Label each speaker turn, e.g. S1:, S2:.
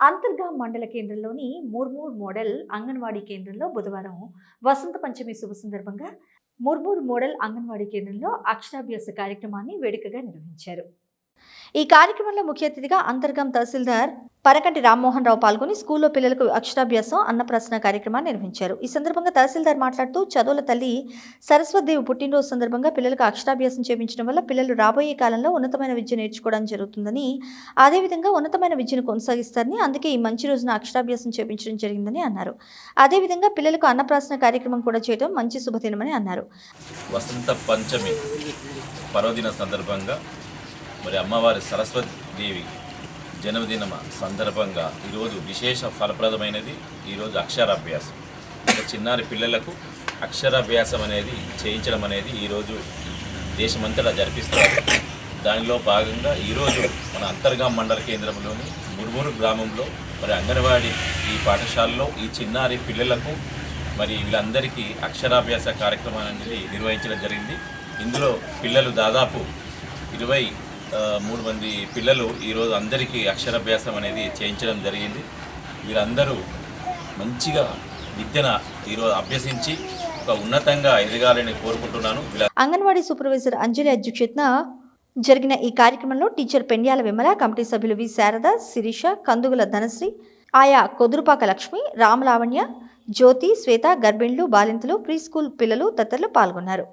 S1: అంతర్గా మండల కేంద్రంలోని ముర్మూర్ మోడల్ అంగన్వాడీ కేంద్రంలో బుధవారం వసంత పంచమి శుభ సందర్భంగా ముర్మూర్ మోడల్ అంగన్వాడీ కేంద్రంలో అక్షరాభ్యాస కార్యక్రమాన్ని వేడుకగా నిర్వహించారు. ఈ కార్యక్రమంలో ముఖ్య అతిథిగా అంతర్గం తహసీల్దార్ పరకంటి రామ్మోహన్ రావు పాల్గొని స్కూల్లో పిల్లలకు అక్షరాభ్యాసం అన్నప్రాసన కార్యక్రమాన్ని నిర్వహించారు. ఈ సందర్భంగా తహసీల్దార్ మాట్లాడుతూ చదువుల తల్లి సరస్వతిదేవి పుట్టినరోజు సందర్భంగా పిల్లలకు అక్షరాభ్యాసం చేయించడం వల్ల పిల్లలు రాబోయే కాలంలో ఉన్నతమైన విద్య నేర్చుకోవడం జరుగుతుందని అదేవిధంగా ఉన్నతమైన విద్యను కొనసాగిస్తారని అందుకే ఈ మంచి రోజున అక్షరాభ్యాసం చేయించడం జరిగిందని అన్నారు. అదేవిధంగా పిల్లలకు అన్నప్రాసన కార్యక్రమం కూడా చేయడం మంచి శుభదినమని అన్నారు.
S2: వసంత పంచమి పర్వదిన సందర్భంగా మరి అమ్మవారి సరస్వతి దేవి జన్మదినం సందర్భంగా ఈరోజు విశేష ఫలప్రదమైనది ఈరోజు అక్షరాభ్యాసం. చిన్నారి పిల్లలకు అక్షరాభ్యాసం అనేది చేయించడం అనేది ఈరోజు దేశమంతటా జరిపిస్తారు. దానిలో భాగంగా ఈరోజు మన అంతర్గా మండల కేంద్రంలోని మురుమూరు గ్రామంలో మరి అంగన్వాడీ ఈ పాఠశాలలో ఈ చిన్నారి పిల్లలకు మరి వీళ్ళందరికీ అక్షరాభ్యాస కార్యక్రమం అనేది నిర్వహించడం జరిగింది. ఇందులో పిల్లలు దాదాపు ఇరవై మూడు మంది పిల్లలు ఈరోజు అందరికీ అక్షరాభ్యాసం అనేది చేయించడం జరిగింది. వీరందరూ మంచిగా విద్యను ఈరోజు అభ్యసించి ఒక ఉన్నతంగా ఎదగాలని కోరుకుంటున్నాను.
S1: అంగన్వాడీ సూపర్వైజర్ అంజలి అధ్యక్షతన జరిగిన ఈ కార్యక్రమంలో టీచర్ పెండ్యాల విమల కమిటీ సభ్యులు వి శారద శిరీష కందుగుల ధనశ్రీ ఆయా కొదురుపాక లక్ష్మి రామలావణ్య జ్యోతి శ్వేత గర్భిణులు బాలింతలు ప్రీ స్కూల్ పిల్లలు తదితరులు పాల్గొన్నారు.